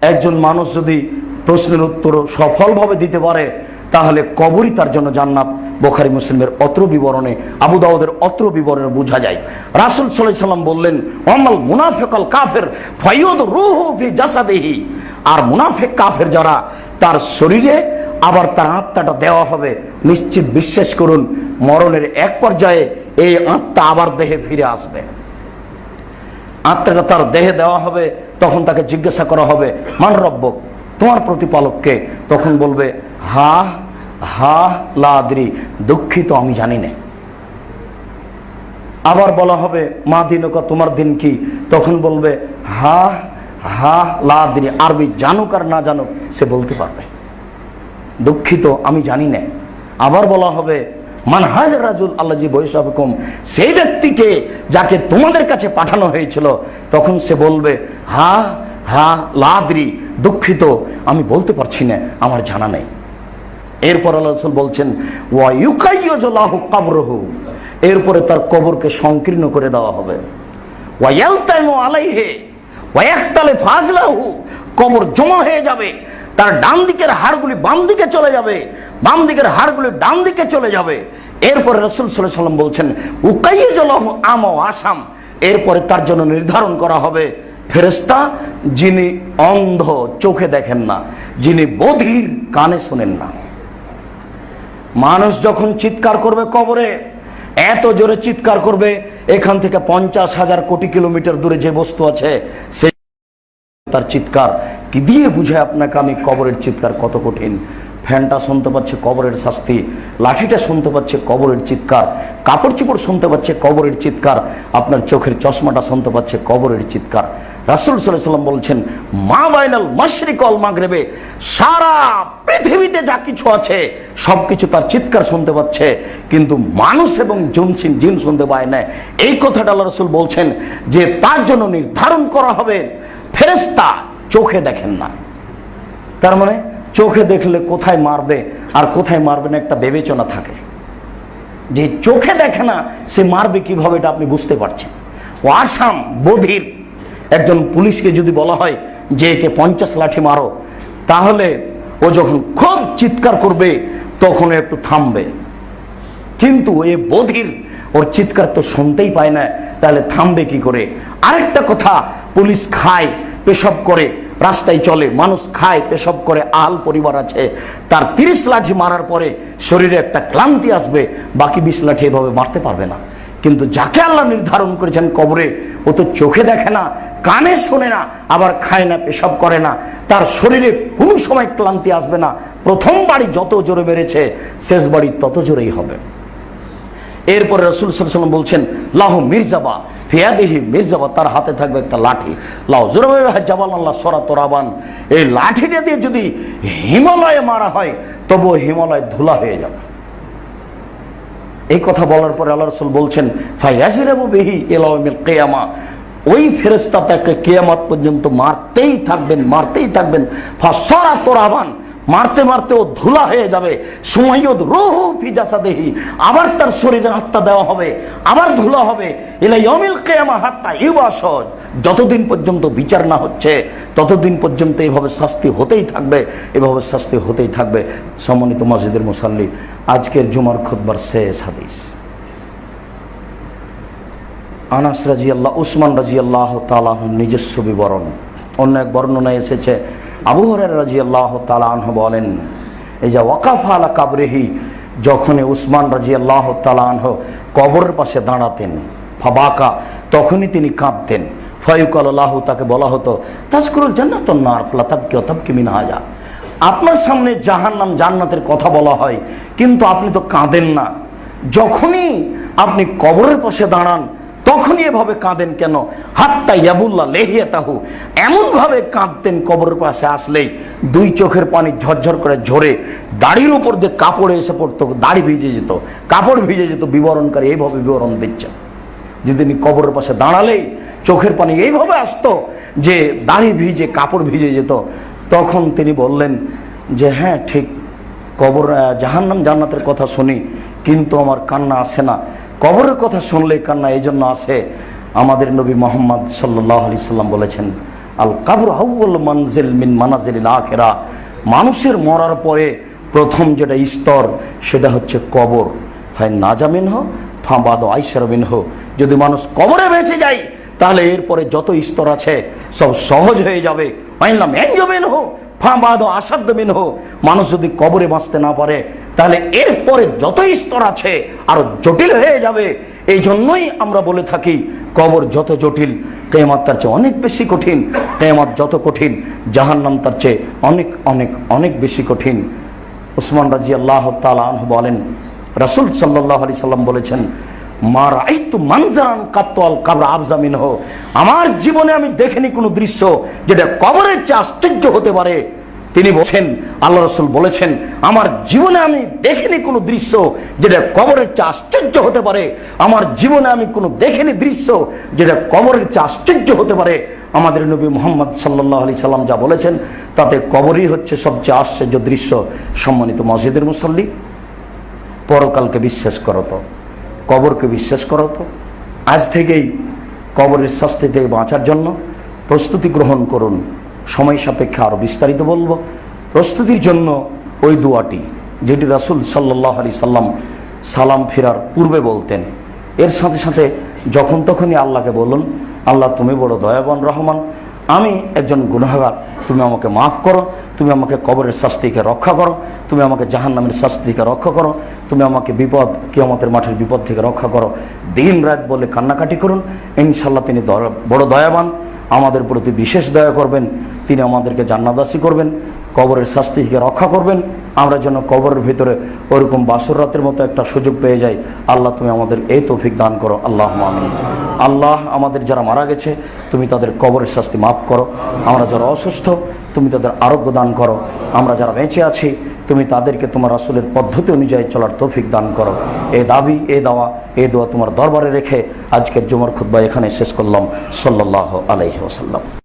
একজন মানুষ যদি প্রশ্নের উত্তর সফলভাবে দিতে পারে, তাহলে কবরই তার জন্য জান্নাত। বোখারি মুসলিমের অত্র বিবরণে, আবু দাউদের অত্র বিবরণে বোঝা যায়। রাসুল সাল্লাম বললেন অমাল মুনাফেকল কাফের ফয়দ রুহু জাসাদেহি। আর মুনাফেক কাফের যারা, তার শরীরে আবার তার আত্মাটা দেওয়া হবে। নিশ্চিত বিশ্বাস করুন, মরণের এক পর্যায়ে এই আত্মা আবার দেহে ফিরে আসবে। আত্মাটা তার দেহে দেওয়া হবে, তখন তাকে জিজ্ঞাসা করা হবে, মান রব্বক? তোমার প্রতিপালককে। তখন বলবে, হা হা, লাদ্রি, দুঃখিত, আমি জানি না। আবার বলা হবে, মা দিনকা, তোমার দিন কি? তখন বলবে, হা হা, লাদ্রি, আরবি জানুক আর না জানুক, সে বলতে পারবে। দুঃখিত, আমি জানি না। আবার বলা হবে মানহাজ রাজুল আল্লাজি বৈশাবকম সেই ব্যক্তিকে যাকে তোমাদের কাছে পাঠানো হয়েছিল, তখন সে বলবে, হা হা, লাদ্রি, দুঃখিত, আমি বলতে পারছি না, আমার জানা নেই। এরপর আল্লাহ রসুল বলছেন, ওয়া ইউকাইয়ুজলাহু কাবরহু। এরপরে তার কবরকে সংকীর্ণ করে দেওয়া হবে। ওয়া ইয়ালতাইমু আলাইহি, ওয়া ইয়াখতালে ফাজলাহু কবর জমা হয়ে যাবে। তার ডান দিকের হাড়গুলি বাম দিকে চলে যাবে, বাম দিকের হাড়গুলি ডান দিকে চলে যাবে। এরপরে রসুল সাল্লাম বলছেন উকাইয়ুজলাহু আম ও আসাম। এরপরে তার জন্য নির্ধারণ করা হবে ফেরেস্তা যিনি অন্ধ চোখে দেখেন না, যিনি বধির কানে শোনেন না। মানুষ যখন চিৎকার করবে কবরে, এত জোরে চিৎকার করবে, এখান থেকে পঞ্চাশ হাজার কোটি কিলোমিটার দূরে যে বস্তু আছে সে তার চিৎকার। কি দিয়ে বুঝে আপনাকে আমি কবরের চিৎকার? কত কঠিন। ফ্যানটা শুনতে পাচ্ছে কবরের শাস্তি, লাঠিটা শুনতে পাচ্ছে কবরের চিৎকার, কাপড় চোপড় শুনতে পাচ্ছে কবরের চিৎকার, আপনার চোখের চশমাটা শুনতে পাচ্ছে কবরের চিৎকার। রাসুল সাল্লাম বলছেন, মা বাইনাল মাশরিকল মাগরেবে, সারা পৃথিবীতে যা কিছু আছে, সবকিছু তার চিৎকার শুনতে পাচ্ছে। কিন্তু মানুষ এবং জুনসিন জিন শুনতে পায় না। এই কথাটা আল্লাহ রসুল বলছেন যে তার জন্য নির্ধারণ করা হবে। ফেরেস্তা চোখে দেখেন না। তার মানে চোখে দেখলে কোথায় মারবে আর কোথায় মারবে না একটা বিবেচনা থাকে। যে চোখে দেখে না, সে মারবে কীভাবে এটা আপনি বুঝতে পারছেন। ও আসাম বধির একজন পুলিশকে যদি বলা হয়, যে একে পঞ্চাশ লাঠি মারো, তাহলে ও যখন খুব চিৎকার করবে, তখন একটু থামবে। কিন্তু এ বধির ওর চিৎকার তো শুনতেই পায় না, তাহলে থামবে কি করে? আরেকটা কথা, পুলিশ খায়, পেশাব করে, রাস্তায় চলে, মানুষ খায়, পেশাব করে আল পরিবার আছে। তার তিরিশ লাঠি মারার পরে শরীরে একটা ক্লান্তি আসবে, বাকি বিশ লাঠি এভাবে মারতে পারবে না। কিন্তু যাকে আল্লাহ নির্ধারণ করেছেন কবরে, ও তো চোখে দেখে না, কানে শোনে না, আবার খায় না, পেশাব করে না। তার শরীরে কোনো সময় ক্লান্তি আসবে না। প্রথম বাড়ি যত জোরে মেরেছে, শেষ বাড়ি তত জোরেই হবে। এরপরে রসুল সাল্লাম বলছেন, লাহ মির্জাবা, ফিয়াদিহি মির্জাবা, তার হাতে থাকবে একটা লাঠি। লাহ সরা তোরাবান। এই লাঠিটা দিয়ে যদি হিমালয়ে মারা হয়, তবুও হিমালয় ধুলা হয়ে যাবে। এই কথা বলার পরে আল্লাহ রসুল বলছেন ফাইয়াজিরাবু বিহি এলামিল কেয়ামা। ওই ফেরেস্তা তাকে কেয়ামত পর্যন্ত মারতেই থাকবেন মারতেই থাকবেন। ফা সরা তোরাবান। মারতে মারতে ও ধুলা হয়ে যাবে। সুমাইয়দ রুহু ফিজাসা দেহি আবার তার শরীরে আত্মা দেওয়া হবে, আবার ধুলা হবে। এলাই অমিল কেয়ামা হাত্তা ইউবাসদ যতদিন পর্যন্ত বিচার না হচ্ছে, ততদিন পর্যন্ত এভাবে শাস্তি হতেই থাকবে, এভাবে শাস্তি হতেই থাকবে। সম্মানিত মসজিদের মুসাল্লি, আজকের জুমার খুতবার শেষ হাদিস। আনাস রাজি আল্লাহ উসমান রাজি আল্লাহ তালাহ নিজস্ব বিবরণ। অন্য এক বর্ণনায় এসেছে আবু হরের রাজি আল্লাহ তালাহ বলেন এই যে ওয়াকাফা আলা কাবরেহি যখন উসমান রাজি আল্লাহ তালাহ কবরের পাশে দাঁড়াতেন, ফাবাকা, তখনই তিনি কাঁদতেন। ফয়ুকাল আল্লাহ তাকে বলা হতো, তাজকুরুল জান্নাত নার ফলাতাবকি অতাবকি মিন হাজা। আপনার সামনে জাহান্নাম, জান্নাতের কথা বলা হয়, কিন্তু আপনি তো কাঁদেন না। যখনই আপনি কবরের পাশে দাঁড়ান তখনই এভাবে কাঁদেন কেন? হাত্তা ইয়াবুল্লাহ লেহিয়া তাহু এমনভাবে কাঁদতেন কবরের পাশে আসলেই দুই চোখের পানি ঝরঝর করে ঝরে দাড়ির উপর দিয়ে কাপড়ে এসে পড়তো, দাড়ি ভিজে যেত, কাপড় ভিজে যেত, বিবরণকারী এইভাবে বিবরণ দিচ্ছেন। যে তিনি কবরের পাশে দাঁড়ালেই চোখের পানি এইভাবে আসতো যে দাড়ি ভিজে, কাপড় ভিজে যেত। তখন তিনি বললেন যে হ্যাঁ ঠিক, কবর জাহান্নাম জান্নাতের কথা শুনি, কিন্তু আমার কান্না আসে না। কবরের কথা শুনলে কান্না এই জন্য আসে আমাদের নবী মোহাম্মদ সাল্লাহ আলি সাল্লাম বলেছেন, আল কাবর আউ্ল মঞ্জিল মিন মানাজিল আখেরা। মানুষের মরার পরে প্রথম যেটা স্তর, সেটা হচ্ছে কবর। ফাইন নাজামিন হো ফাঁবাদ আইসারবিন হো যদি মানুষ কবরে বেঁচে যায়, তাহলে এরপরে যত স্তর আছে, সব সহজ হয়ে যাবে। আইনলাম এনজমেন হো ফাঁবাদ আসাদ্যবিন হো মানুষ যদি কবরে বাঁচতে না পারে তাহলে এরপরে যত স্তর আছে আরও জটিল হয়ে যাবে। এই জন্যই আমরা বলে থাকি, কবর যত জটিল কেমাত তার চেয়ে অনেক বেশি কঠিন। কেমাত যত কঠিন, জাহান্নাম তার চেয়ে অনেক অনেক অনেক বেশি কঠিন। উসমান রাজি আল্লাহ তালু বলেন, রাসুল সাল্লাহ আলি সাল্লাম বলেছেন মার আইতু মানজারান কাত্তাল কাবর আবজামিন হো আমার জীবনে আমি দেখিনি কোনো দৃশ্য যেটা কবরের চেয়ে আশ্চর্য হতে পারে। তিনি বলছেন, আল্লাহ রসুল বলেছেন, আমার জীবনে আমি দেখিনি কোনো দৃশ্য যেটা কবরের চেয়ে আশ্চর্য হতে পারে। আমার জীবনে আমি কোনো দেখিনি দৃশ্য যেটা কবরের চেয়ে আশ্চর্য হতে পারে। আমাদের নবী মোহাম্মদ সাল্লাহ আলি সাল্লাম যা বলেছেন, তাতে কবরই হচ্ছে সবচেয়ে আশ্চর্য দৃশ্য সম্মানিত মসজিদের মুসল্লি। পরকালকে বিশ্বাস করো তো, কবরকে বিশ্বাস করো তো। আজ থেকেই কবরের শাস্তি থেকে বাঁচার জন্য প্রস্তুতি গ্রহণ করুন। সময় সাপেক্ষে আরও বিস্তারিত বলব। প্রস্তুতির জন্য ওই দোয়াটি, যেটি রাসুল সাল্লাহ আলি সাল্লাম সালাম ফেরার পূর্বে বলতেন। এর সাথে সাথে যখন তখনই আল্লাহকে বলুন, আল্লাহ, তুমি বড় দয়াবান, রহমান। আমি একজন গুনাহগার। তুমি আমাকে মাফ করো। তুমি আমাকে কবরের শাস্তিকে রক্ষা করো। তুমি আমাকে জাহান নামের শাস্তি থেকে রক্ষা করো। তুমি আমাকে বিপদ, কিয়ামতের মাঠের বিপদ থেকে রক্ষা করো। দিন, রাত বলে কান্নাকাটি করুন। ইনশাল্লাহ তিনি বড় দয়াবান। আমাদের প্রতি বিশেষ দয়া করবেন। তিনি আমাদেরকে জান্নাদাসী করবেন। কবরের শাস্তি থেকে রক্ষা করবেন। আমরা যেন কবরের ভিতরে ওরকম বাসর রাতের মতো একটা সুযোগ পেয়ে যাই। আল্লাহ, তুমি আমাদের এই তৌফিক দান করো। আল্লাহ আমিন। আল্লাহ আমাদের যারা মারা গেছে, তুমি তাদের কবরের শাস্তি মাফ করো। আমরা যারা অসুস্থ, তুমি তাদের আরোগ্য দান করো। আমরা যারা বেঁচে আছি, তুমি তাদেরকে তোমার আসলের পদ্ধতি অনুযায়ী চলার তৌফিক দান করো। এ দাবি এ দাওয়া এ দোয়া তোমার দরবারে রেখে আজকের জুমার খুদ্া এখানে শেষ করলাম। সাল্লাহ আলহি ওসাল্লাম